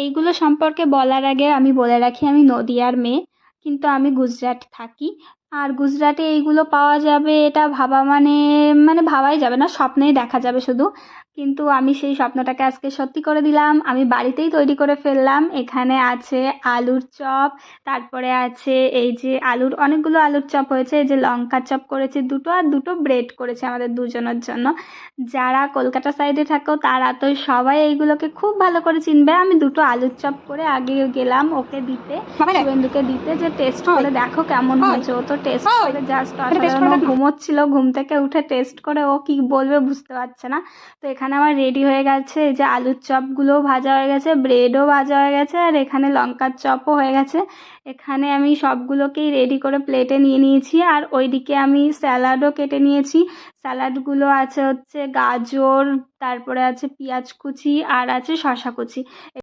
এইগুলো সম্পর্কে বলার আগে আমি বলে রাখি আমি নদিয়ার মেয়ে কিন্তু আমি গুজরাট থাকি। আর গুজরাটে এইগুলো পাওয়া যাবে এটা ভাবা মানে মানে ভাবাই যাবে না স্বপ্নেই দেখা যাবে শুধু। কিন্তু আমি সেই স্বপ্নটাকে আজকে সত্যি করে দিলাম আমি বাড়িতেই তৈরি করে ফেললাম। এখানে আছে আলুর চপ তারপরে আছে এই যে আলুর অনেকগুলো আলুর চপ হয়েছে এই যে লঙ্কা চপ করেছে দুটো আর দুটো ব্রেড করেছে আমাদের দুজনের জন্য। যারা কলকাতা সাইডে থাকো তারা তো সবাই এইগুলোকে খুব ভালো করে চিনবে। আমি দুটো আলুর চপ করে আগে গেলাম ওকে দিতে শুভেন্দুকে দিতে যে টেস্ট করে দেখো কেমন হয়েছে। ও তো টেস্ট করে জাস্ট ঘুমোচ্ছিল ঘুম থেকে উঠে টেস্ট করে ও কি বলবে বুঝতে পারছে না। তো এখানে আমার রেডি হয়ে গেছে এই যে আলুর চপগুলোও ভাজা হয়ে গেছে ব্রেডও ভাজা হয়ে গেছে আর এখানে লঙ্কার চপও হয়ে গেছে। এখানে আমি সবগুলোকেই রেডি করে প্লেটে নিয়ে নিয়েছি আর ওইদিকে আমি স্যালাডও কেটে নিয়েছি। স্যালাডগুলো আছে হচ্ছে গাজর তারপরে আছে পেঁয়াজ কুচি আর আছে শসা কুচি।